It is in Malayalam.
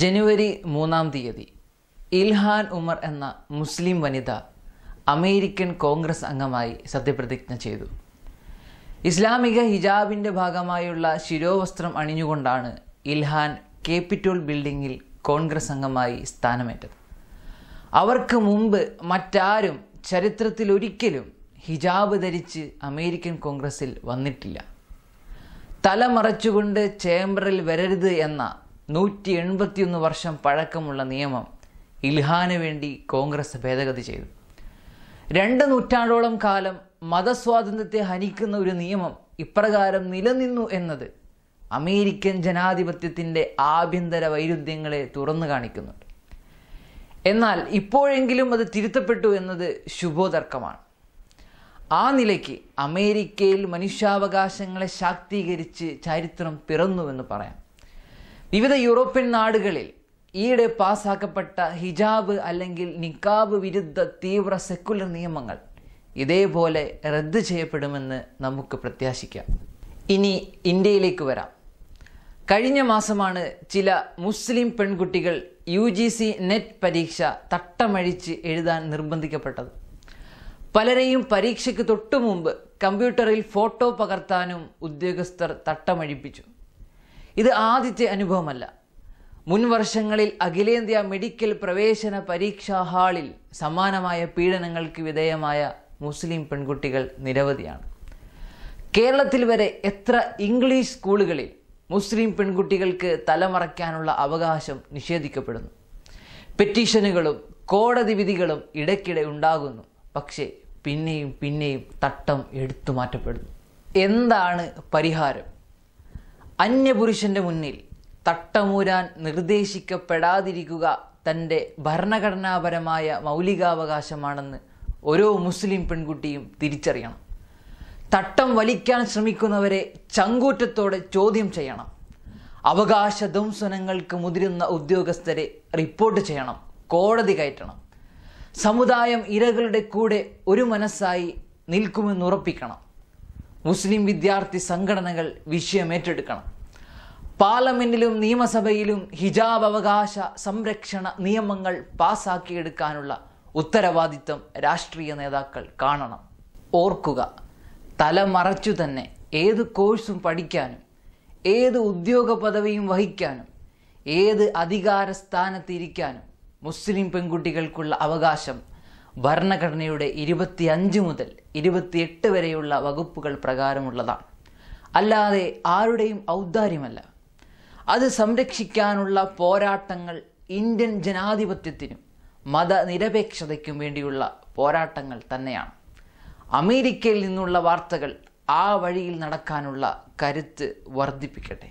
ജനുവരി മൂന്നാം തീയതി ഇൽഹാൻ ഉമർ എന്ന മുസ്ലിം വനിത അമേരിക്കൻ കോൺഗ്രസ് അംഗമായി സത്യപ്രതിജ്ഞ ചെയ്തു. ഇസ്ലാമിക ഹിജാബിന്റെ ഭാഗമായുള്ള ശിരോവസ്ത്രം അണിഞ്ഞുകൊണ്ടാണ് ഇൽഹാൻ കേപ്പിറ്റോൾ ബിൽഡിങ്ങിൽ കോൺഗ്രസ് അംഗമായി സ്ഥാനമേറ്റത്. അവർക്ക് മുമ്പ് മറ്റാരും ചരിത്രത്തിൽ ഒരിക്കലും ഹിജാബ് ധരിച്ച് അമേരിക്കൻ കോൺഗ്രസിൽ വന്നിട്ടില്ല. തല മറച്ചുകൊണ്ട് ചേംബറിൽ വരരുത് എന്ന നൂറ്റി എൺപത്തിയൊന്ന് വർഷം പഴക്കമുള്ള നിയമം ഇൽഹാന് വേണ്ടി കോൺഗ്രസ് ഭേദഗതി ചെയ്തു. രണ്ട് നൂറ്റാണ്ടോളം കാലം മതസ്വാതന്ത്ര്യത്തെ ഹനിക്കുന്ന ഒരു നിയമം ഇപ്രകാരം നിലനിന്നു എന്നത് അമേരിക്കൻ ജനാധിപത്യത്തിന്റെ ആഭ്യന്തര വൈരുദ്ധ്യങ്ങളെ തുറന്നു കാണിക്കുന്നുണ്ട്. എന്നാൽ ഇപ്പോഴെങ്കിലും അത് തിരുത്തപ്പെട്ടു എന്നത് ശുഭോതർക്കമാണ്. ആ നിലയ്ക്ക് അമേരിക്കയിൽ മനുഷ്യാവകാശങ്ങളെ ശാക്തീകരിച്ച് ചരിത്രം പിറന്നുവെന്ന് പറയാം. വിവിധ യൂറോപ്യൻ നാടുകളിൽ ഈയിടെ പാസാക്കപ്പെട്ട ഹിജാബ് അല്ലെങ്കിൽ നിക്കാബ് വിരുദ്ധ തീവ്ര സെക്കുലർ നിയമങ്ങൾ ഇതേപോലെ റദ്ദ് ചെയ്യപ്പെടുമെന്ന് നമുക്ക് പ്രത്യാശിക്കാം. ഇനി ഇന്ത്യയിലേക്ക് വരാം. കഴിഞ്ഞ മാസമാണ് ചില മുസ്ലിം പെൺകുട്ടികൾ യു ജി സി നെറ്റ് പരീക്ഷ തട്ടമഴിച്ച് എഴുതാൻ നിർബന്ധിക്കപ്പെട്ടത്. പലരെയും പരീക്ഷയ്ക്ക് തൊട്ടു മുമ്പ് കമ്പ്യൂട്ടറിൽ ഫോട്ടോ പകർത്താനും ഉദ്യോഗസ്ഥർ തട്ടമഴിപ്പിച്ചു. ഇത് ആദ്യത്തെ അനുഭവമല്ല. മുൻ വർഷങ്ങളിൽ അഖിലേന്ത്യാ മെഡിക്കൽ പ്രവേശന പരീക്ഷാ ഹാളിൽ സമാനമായ പീഡനങ്ങൾക്ക് വിധേയമായ മുസ്ലിം പെൺകുട്ടികൾ നിരവധിയാണ്. കേരളത്തിൽ വരെ എത്ര ഇംഗ്ലീഷ് സ്കൂളുകളിൽ മുസ്ലിം പെൺകുട്ടികൾക്ക് തലമറയ്ക്കാനുള്ള അവകാശം നിഷേധിക്കപ്പെടുന്നു. പെറ്റീഷനുകളും കോടതി വിധികളും ഇടയ്ക്കിടെ ഉണ്ടാകുന്നു. പക്ഷേ പിന്നെയും പിന്നെയും തട്ടം എടുത്തു മാറ്റപ്പെടുന്നു. എന്താണ് പരിഹാരം? അന്യപുരുഷന്റെ മുന്നിൽ തട്ടമൂരാൻ നിർദ്ദേശിക്കപ്പെടാതിരിക്കുക തന്റെ ഭരണഘടനാപരമായ മൗലികാവകാശമാണെന്ന് ഓരോ മുസ്ലിം പെൺകുട്ടിയും തിരിച്ചറിയണം. തട്ടം വലിക്കാൻ ശ്രമിക്കുന്നവരെ ചങ്കൂറ്റത്തോടെ ചോദ്യം ചെയ്യണം. അവകാശ ധ്വംസനങ്ങൾക്ക് മുതിരുന്ന ഉദ്യോഗസ്ഥരെ റിപ്പോർട്ട് ചെയ്യണം. കോടതി കയറ്റണം. സമുദായം ഇരകളുടെ കൂടെ ഒരു മനസ്സായി നിൽക്കുമെന്നുറപ്പിക്കണം മുസ്ലിം വിദ്യാർത്ഥി സംഘടനകൾ വിഷയം ഏറ്റെടുക്കണം. പാർലമെന്റിലും നിയമസഭയിലും ഹിജാബ് അവകാശ സംരക്ഷണ നിയമങ്ങൾ പാസാക്കിയെടുക്കാനുള്ള ഉത്തരവാദിത്തം രാഷ്ട്രീയ നേതാക്കൾ കാണണം. ഓർക്കുക തലമറച്ചു തന്നെ ഏത് കോഴ്സും പഠിക്കാനും ഏത് ഉദ്യോഗ പദവിയും വഹിക്കാനും ഏത് അധികാര സ്ഥാനത്തിരിക്കാനും മുസ്ലിം പെൺകുട്ടികൾക്കുള്ള അവകാശം ഭരണഘടനയുടെ ഇരുപത്തിയഞ്ച് മുതൽ ഇരുപത്തിയെട്ട് വരെയുള്ള വകുപ്പുകൾ പ്രകാരമുള്ളതാണ്. അല്ലാതെ ആരുടെയും ഔദാര്യമല്ല. അത് സംരക്ഷിക്കാനുള്ള പോരാട്ടങ്ങൾ ഇന്ത്യൻ ജനാധിപത്യത്തിനും മതനിരപേക്ഷതയ്ക്കും വേണ്ടിയുള്ള പോരാട്ടങ്ങൾ തന്നെയാണ്. അമേരിക്കയിൽ നിന്നുള്ള വാർത്തകൾ ആ വഴിയിൽ നടക്കാനുള്ള കരുത്ത് വർദ്ധിപ്പിക്കട്ടെ.